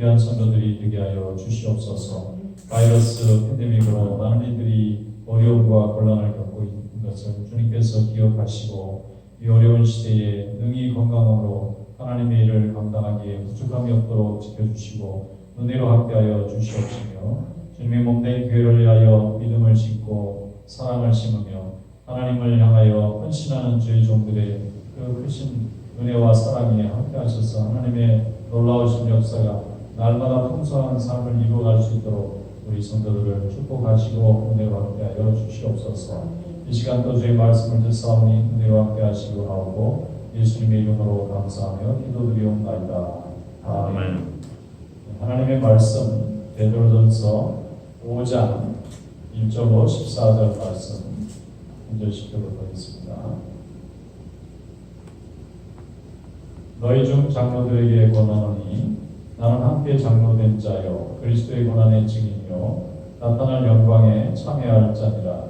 귀한 성도들이 되게 하여 주시옵소서. 바이러스 팬데믹으로 많은 이들이 어려움과 곤란을 겪고 있는 것을 주님께서 기억하시고 이 어려운 시대에 능히 건강함으로 하나님의 일을 감당하기에 부족함이 없도록 지켜주시고 은혜로 함께하여 주시옵시며 주님의 몸된 교회를 위하여 믿음을 심고 사랑을 심으며 하나님을 향하여 헌신하는 주의 종들의 그 크신 은혜와 사랑이 함께하셔서 하나님의 놀라우신 역사가 날마다 풍성한 삶을 이루어갈 수 있도록 우리 성도들을 축복하시고 은혜로 함께하여 주시옵소서. 이 시간도 주의 말씀을 듣사오니 은혜로 함께하시고 나오고 예수님의 이름으로 감사하며 기도드리옵나이다. 아멘. 하나님의 말씀 베드로전서 5장 1절로 14절 말씀 분절시켜보도록 하겠습니다. 너희 중 장로들에게 권하노니 나는 함께 장로된 자요. 그리스도의 고난의 증인이요. 나타날 영광에 참여할 자니라.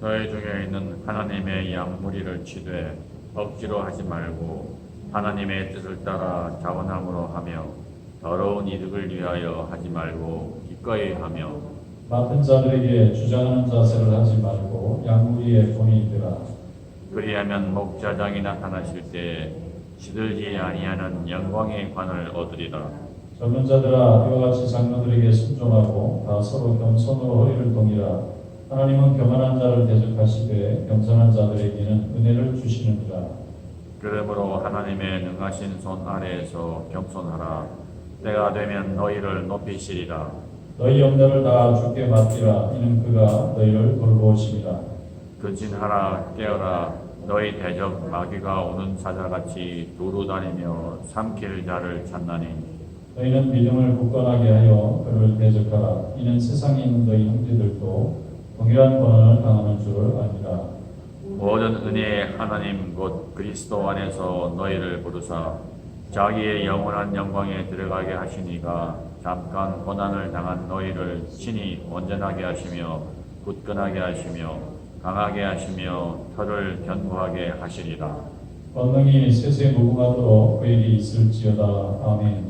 너희 중에 있는 하나님의 양무리를 치되 억지로 하지 말고 하나님의 뜻을 따라 자원함으로 하며 더러운 이득을 위하여 하지 말고 기꺼이 하며 맡은 자들에게 주장하는 자세를 하지 말고 양무리의 본이 있더라. 그리하면 목자장이 나타나실 때에 시들지 아니하는 영광의 관을 얻으리라 젊은 자들아 이와 같이 장로들에게 순종하고 다 서로 겸손으로 허리를 동이라. 하나님은 교만한 자를 대적하시되 겸손한 자들에게는 은혜를 주시느니라. 그러므로 하나님의 능하신 손 아래에서 겸손하라. 때가 되면 너희를 높이시리라. 너희 염려를 다 주께 맡기라. 이는 그가 너희를 돌보시리라 근신하라 깨어라. 너희 대적 마귀가 오는 사자같이 두루 다니며 삼킬 자를 찾나니 너희는 믿음을 굳건하게 하여 그를 대적하라. 이는 세상에 있는 너희 형제들도 동일한 권한을 당하는 줄을 아니라 모든 은혜의 하나님 곧 그리스도 안에서 너희를 부르사 자기의 영원한 영광에 들어가게 하시니가 잠깐 고난을 당한 너희를 친히 온전하게 하시며 굳건하게 하시며 강하게 하시며 털을 견고하게 하시리라. 권능이 세세 무궁하도록 그에게 있을지어다. 아멘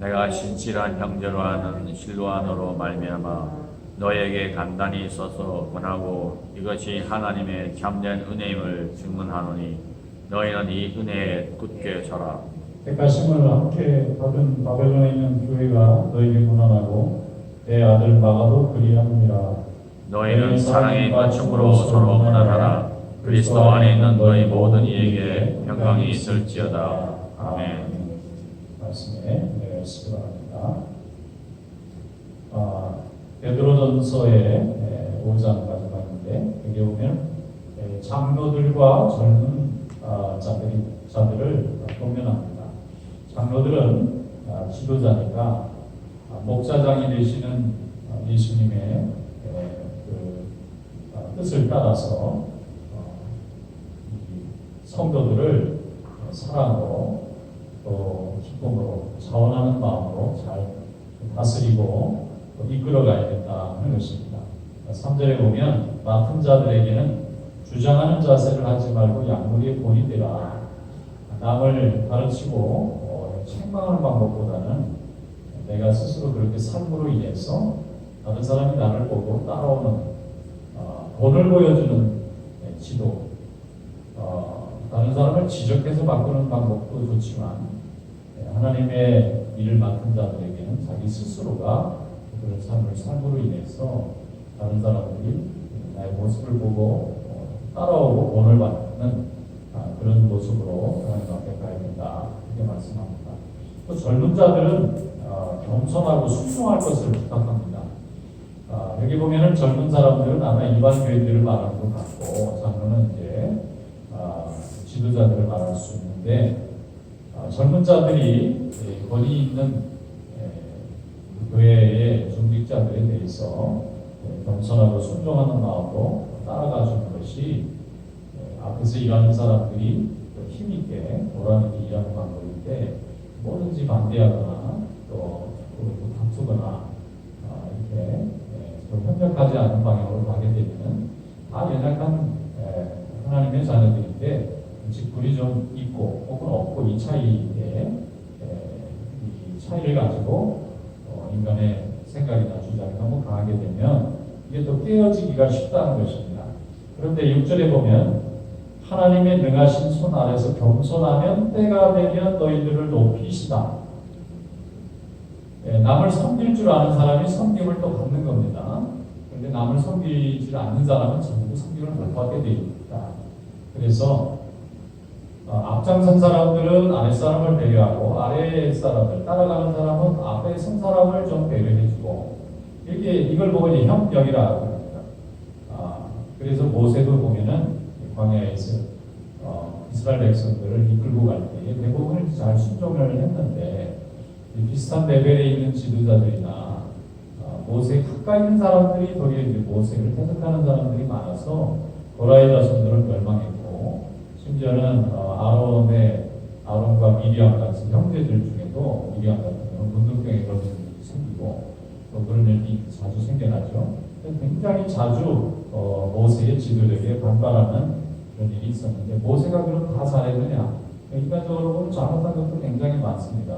내가 신실한 형제로 하는 실로안으로 말미암아 너에게 간단히 써서 권하고 이것이 하나님의 참된 은혜임을 증문하노니 너희는 이 은혜에 굳게 서라 택하심을 함께 받은 바벨론에 있는 교회가 너에게 무난하고 내 아들 마가도 그리하느니라. 너희는 사랑의 맞춤으로 서로 무난하라. 그리스도 안에 있는 너희 모든 이에게 평강이 있을지어다. 아멘. 말씀에 네, 수고합니다. 아, 베드로전서의 에, 5장까지 봤는데 여기 보면 에, 장로들과 젊은 아, 자들이 자들을 공면합니다. 장로들은 아, 지도자니까 아, 목사장이 되시는 아, 예수님의 에, 그 아, 뜻을 따라서 어, 이 성도들을 사랑으로 또 기쁨으로 자원하는 마음으로 잘 다스리고 또 이끌어가야 된다 하는 것입니다. 3절에 보면 맡은 자들에게는 주장하는 자세를 하지 말고 양무리의 본이 되라. 남을 가르치고 어, 책망하는 방법보다는 내가 스스로 그렇게 삶으로 인해서 다른 사람이 나를 보고 따라오는 어, 본을 보여주는 네, 지도 어, 다른 사람을 지적해서 바꾸는 방법도 좋지만 예, 하나님의 일을 맡은 자들에게는 자기 스스로가 그런 삶을 삶으로 인해서 다른 사람들이 나의 모습을 보고 어, 따라오고 본을 받는 아, 그런 모습으로 하나님 앞에 가야 된다 이렇게 말씀합니다. 또 젊은 자들은 어, 겸손하고 순종할 것을 부탁합니다. 아, 여기 보면은 젊은 사람들은 아마 일반 교회들을 말하는 것 같고 장로는 이제 아, 지도자들을 말할 수 있는데 아, 젊은 자들이 예, 권위 있는 예, 교회의 중직자들에 대해서 예, 겸손하고 순종하는 마음으로 따라가 주는 것이 예, 앞에서 일하는 사람들이 또 힘있게 보람있게 일하는 방법인데 뭐든지 반대하거나 또또 다투거나 아, 이렇게 예, 좀 협력하지 않는 방향으로 가게 되면 다 연약한 예, 하나님의 자녀들인데 직분이 좀 있고 혹은 없고 이 차이에 에, 이 차이를 가지고 어, 인간의 생각이나 주장이 너무 강하게 되면 이게 또 깨어지기가 쉽다는 것입니다. 그런데 6절에 보면 하나님의 능하신 손 아래서 겸손하면 때가 되면 너희들을 높이시다. 예, 남을 섬길 줄 아는 사람이 섬김을 또 받는 겁니다. 그런데 남을 섬기지 않는 사람은 전부 섬김을 못 받게 되어 있다. 그래서 어, 앞장선 사람들은 아랫 사람을 배려하고 아랫사람들 따라가는 사람은 앞에 선 사람을 좀 배려해주고 이렇게 이걸 보고 이제 협력이라고 합니다. 아, 그래서 모세도 보면은 광야에서 어, 이스라엘 백성들을 이끌고 갈 때 대부분 잘 순종을 했는데 이 비슷한 레벨에 있는 지도자들이나 어, 모세 가까이 있는 사람들이 도리어 이제 모세를 해석하는 사람들이 많아서 고라의 자손들은 멸망했고 심지어는 어, 아론의 아론과 미리암 같은 형제들 중에도 미리암 같은 경우는 문둥병에 그런 일이 생기고 또 그런 일이 자주 생겨나죠. 굉장히 자주 어, 모세의 지도력에 반발하는 그런 일이 있었는데 모세가 그럼 다 잘했느냐? 인간적으로 잘못한 것도 굉장히 많습니다.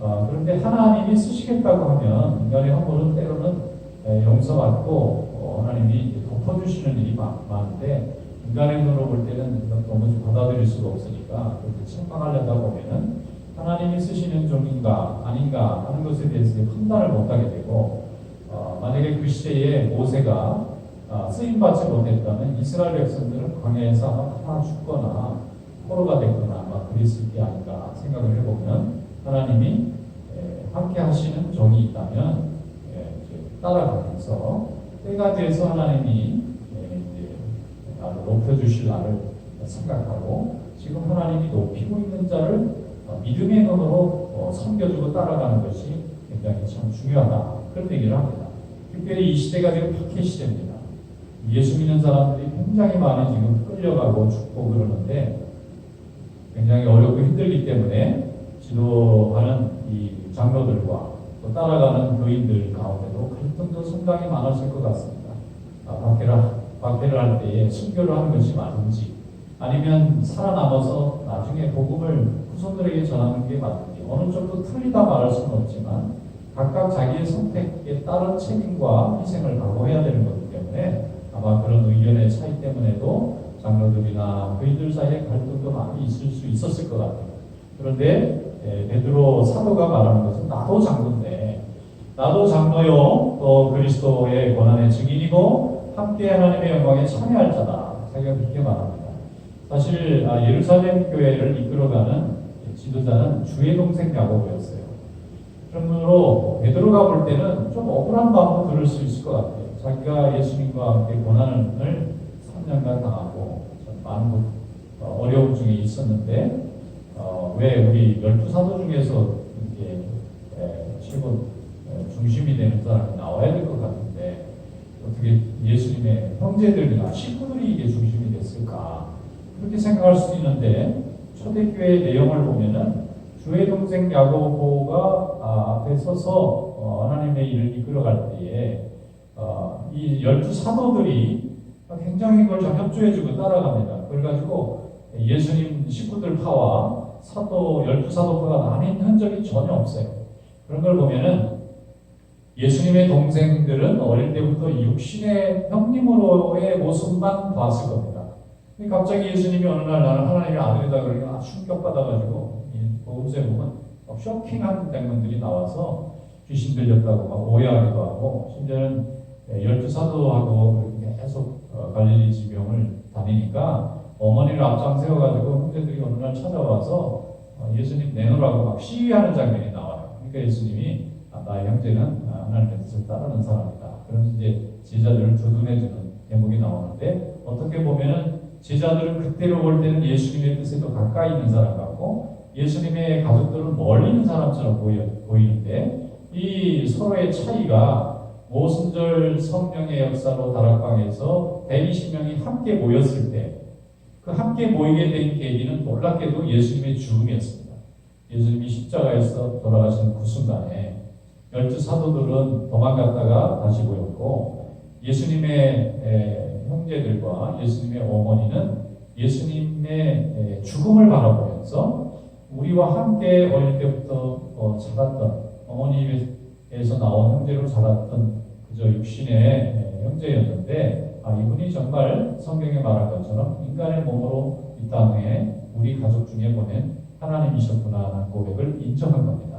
어, 그런데 하나님이 쓰시겠다고 하면 인간의 허물은 때로는 에, 용서받고 어, 하나님이 덮어주시는 일이 많, 많은데 인간의 눈으로 볼 때는 이건 너무 받아들일 수가 없으니까 그렇게 책망하려다 보면은 하나님이 쓰시는 종인가 아닌가 하는 것에 대해서 판단을 못하게 되고 어, 만약에 그 시대에 모세가 아, 쓰임받지 못했다면 이스라엘 백성들은 광야에서 아마 다 죽거나 포로가 됐거나 아마 그랬을 게 아닌가 생각을 해보면 하나님이 에, 함께 하시는 종이 있다면 에, 이제 따라가면서 때가 돼서 하나님이 높여주실 나를 생각하고 지금 하나님이 높이고 있는 자를 어, 믿음의 눈으로 어, 섬겨주고 따라가는 것이 굉장히 참 중요하다 그런 얘기를 합니다. 특별히 이 시대가 지금 박해 시대입니다. 예수 믿는 사람들이 굉장히 많이 지금 끌려가고 죽고 그러는데 굉장히 어렵고 힘들기 때문에 지도하는 이 장로들과 또 따라가는 교인들 가운데도 갈등도 상당히 많았을 것 같습니다. 아, 박해를, 박해를 할 때에 순교를 하는 것이 맞은지 아니면 살아남아서 나중에 복음을 후손들에게 전하는 게 맞는지 어느 정도 틀리다 말할 수는 없지만 각각 자기의 선택에 따른 책임과 희생을 각오해야 되는 거기 때문에 아마 그런 의견의 차이 때문에도 장로들이나 교인들 사이에 갈등도 많이 있을 수 있었을 것 같아요. 그런데 예, 베드로 사도가 말하는 것은 나도 장로인데 나도 장로요 또 그리스도의 고난의 증인이고 함께 하나님의 영광에 참여할 자다. 자기가 그렇게 말합니다. 사실 아, 예루살렘 교회를 이끌어가는 지도자는 주의 동생 야고보였어요. 그러므로 베드로가 볼 때는 좀 억울한 마음도 들을 수 있을 것 같아요. 자기가 예수님과 함께 고난을 3년간 당하고 참 많은 것, 어, 어려움 중에 있었는데 어, 왜 우리 열두 사도 중에서 이렇게 에, 최고 에, 중심이 되는 사람이 나와야 같은데 예수님의 형제들이나 식구들이 이게 중심이 됐을까 그렇게 생각할 수 있는데 초대교회의 내용을 보면은 주의 동생 야고보가 아, 앞에 서서 어, 하나님의 일을 이끌어갈 때에 어, 이 열두 사도들이 굉장히 그걸 좀 협조해주고 따라갑니다. 그래가지고 예수님 식구들 파와 사도 열두 사도파가 나뉜 흔적이 전혀 없어요. 그런 걸 보면은 예수님의 동생들은 어릴 때부터 육신의 형님으로의 모습만 봤을 겁니다. 갑자기 예수님이 어느 날 나는 하나님의 아들이다 그러니까 충격받아가지고 이 복음서에 보면 막 쇼킹한 장면들이 나와서 귀신 들렸다고 막 오해하기도 하고 심지어는 열두 사도하고 계속 어, 갈릴리 지명을 다니니까 어머니를 앞장 세워가지고 형제들이 어느 날 찾아와서 어, 예수님 내놓으라고 막 시위하는 장면이 나와요. 그러니까 예수님이 아, 나의 형제는 아, 하나님의 뜻을 따르는 사람이다. 그러면서 이제 제자들을 두둔해주는 대목이 나오는데 어떻게 보면은 제자들은 그때로 볼 때는 예수님의 뜻에 더 가까이 있는 사람 같고 예수님의 가족들은 멀리 있는 사람처럼 보여, 보이는데 이 서로의 차이가 모순절 성령의 역사로 다락방에서 120명이 함께 모였을 때 그 함께 모이게 된 계기는 놀랍게도 예수님의 죽음이었습니다. 예수님이 십자가에서 돌아가시는 그 순간에 열두 사도들은 도망갔다가 다시 모였고 예수님의 에, 형제들과 예수님의 어머니는 예수님의 에, 죽음을 바라보면서 우리와 함께 어릴 때부터 어, 자랐던 어머님의 에서 나온 형제로 자랐던 그저 육신의 예, 형제였는데 아, 이분이 정말 성경에 말한 것처럼 인간의 몸으로 이 땅에 우리 가족 중에 보낸 하나님이셨구나 하는 고백을 인정한 겁니다.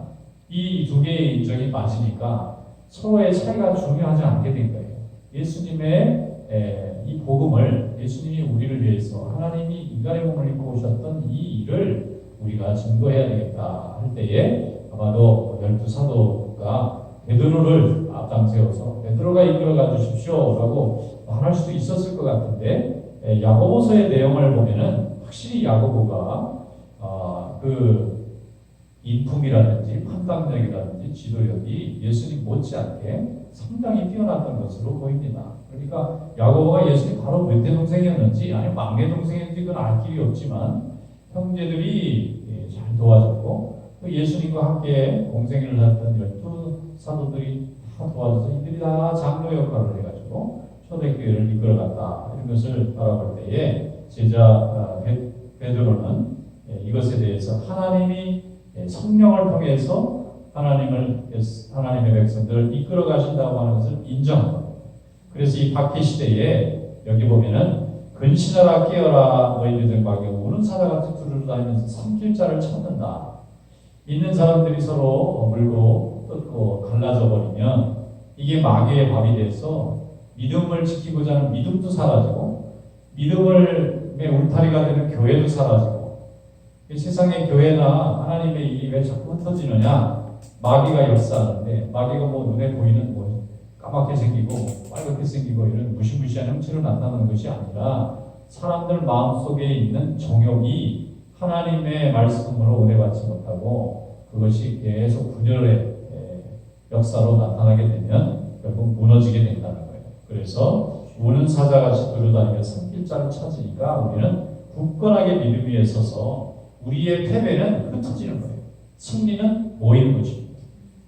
이 두 개의 인정이 맞으니까 서로의 차이가 중요하지 않게 된 거예요. 예수님의 에, 이 복음을 예수님이 우리를 위해서 하나님이 인간의 몸을 입고 오셨던 이 일을 우리가 증거해야 되겠다 할 때에 아마도 열두 사도가 베드로를 앞장 세워서 베드로가 이끌어가 주십시오라고 말할 수도 있었을 것 같은데 에, 야고보서의 내용을 보면은 확실히 야고보가 아, 그 인품이라든지 판단력이라든지 지도력이 예수님 못지않게 상당히 뛰어났던 것으로 보입니다. 그러니까 야고보가 예수님 바로 몇대 동생이었는지 아니면 막내 동생인지 그건 알 길이 없지만 형제들이 예, 잘 도와줬고 또 예수님과 함께 공생애를 했던 열두 사도들이 다 도와줘서 이들이 다 장로 역할을 해가지고 초대교회를 이끌어갔다 이런 것을 바라볼 때에 제자 아, 베- 베드로는 예, 이것에 대해서 하나님이 예, 성령을 통해서 하나님을 하나님의 백성들을 이끌어 가신다고 하는 것을 인정한 겁니다. 그래서 이 박해 시대에 여기 보면은 근신하라 깨어라 너희들 등박에 우는 사자 같은 두루루 다니면서 삼킬 자를 찾는다. 있는 사람들이 서로 물고 뜯고 갈라져 버리면 이게 마귀의 밥이 돼서 믿음을 지키고자 하는 믿음도 사라지고 믿음을 의 울타리가 되는 교회도 사라지고 이 세상의 교회나 하나님의 일이 왜 자꾸 흩어지느냐? 마귀가 역사하는데 마귀가 뭐 눈에 보이는 뭐 까맣게 생기고 빨갛게 생기고 이런 무시무시한 형체로 나타나는 것이 아니라 사람들 마음속에 있는 정욕이 하나님의 말씀으로 은혜받지 못하고 그것이 계속 분열의 에, 역사로 나타나게 되면 결국 무너지게 된다는 거예요. 그래서 우는 사자같이 두루다니며 삼킬자를 찾으니까 우리는 굳건하게 믿음 위에 서서 우리의 패배는 흩어지는 거예요. 승리는 모이는 것입니다.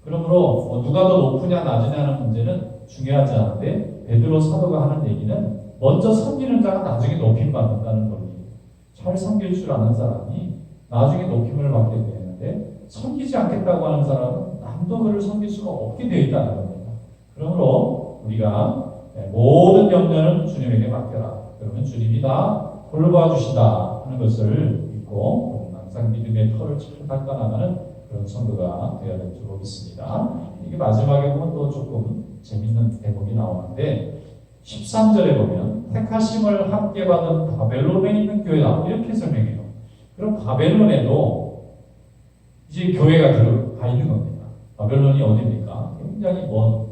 그러므로 뭐 누가 더 높으냐 낮으냐는 문제는 중요하지 않은데 베드로 사도가 하는 얘기는 먼저 섬기는 자가 나중에 높임 받는다는 논리예요. 잘 섬길 줄 아는 사람이 나중에 높임을 받게 되는데 섬기지 않겠다고 하는 사람은 남도 그를 섬길 수가 없게 되어 있다는 겁니다. 그러므로 우리가 모든 염려는 주님에게 맡겨라. 그러면 주님이 다 돌봐 주신다 하는 것을 믿고 믿음의 털을 잘 닦아나가는 그런 성도가 되어야 될줄 믿습니다. 이게 마지막에 보면 또 조금 재밌는 대목이 나오는데 13절에 보면 택하심을 함께 받은 바벨론에 있는 교회다 이렇게 설명해요. 그럼 바벨론에도 이제 교회가 들어가 있는 겁니다. 바벨론이 어디입니까? 굉장히 먼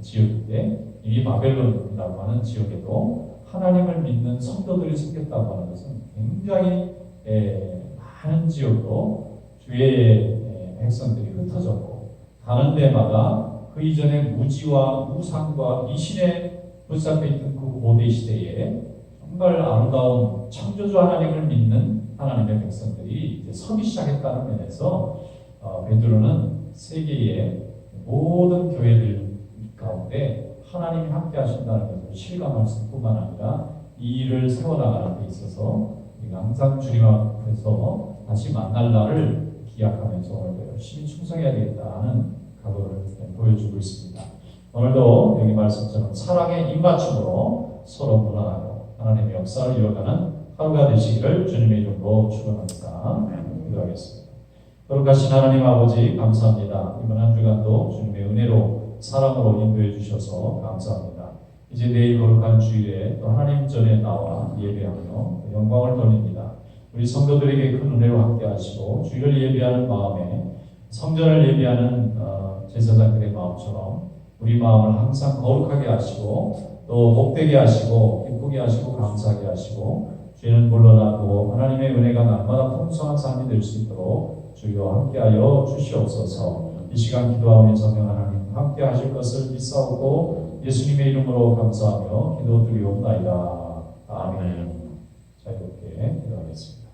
지역인데 이미 바벨론이라고 하는 지역에도 하나님을 믿는 성도들이 생겼다고 하는 것은 굉장히 에, 많은 지역으로 주의 에, 백성들이 흩어졌고 가는 데마다 그 이전에 무지와 우상과 미신에 붙잡혀 있던 그 고대 시대에 정말 아름다운 창조주 하나님을 믿는 하나님의 백성들이 이제 서기 시작했다는 면에서 어, 베드로는 세계의 모든 교회들 가운데 하나님이 함께 하신다는 것을 실감할 뿐만 아니라 이 일을 세워나가는 데 있어서 우리가 항상 주님 앞에서 다시 만날 날을 기약하면서 오늘도 열심히 충성해야 되겠다는 각오를 보여주고 있습니다. 오늘도 여기 말씀처럼 사랑의 입맞춤으로 서로 문안하고 하나님의 역사를 이뤄가는 하루가 되시기를 주님의 이름으로 축원합니다. 기도하겠습니다. 거룩하신 하나님 아버지 감사합니다. 이번 한 주간도 주님의 은혜로 사랑으로 인도해 주셔서 감사합니다. 이제 내일 거룩한 주일에 또 하나님 전에 나와 예배하며 영광을 돌립니다. 우리 성도들에게 큰 은혜로 함께 하시고 주일을 예배하는 마음에 성전을 예배하는 어, 제사장들의 마음처럼 우리 마음을 항상 거룩하게 하시고 또 복되게 하시고 기쁘게 하시고 감사하게 하시고 죄는 물러나고 하나님의 은혜가 날마다 풍성한 삶이 될 수 있도록 주여 함께하여 주시옵소서 이 시간 기도하며 성령 하나님 함께 하실 것을 믿사오고 예수님의 이름으로 감사하며 기도드리옵나이다. 아멘. 자유롭게 기도하겠습니다.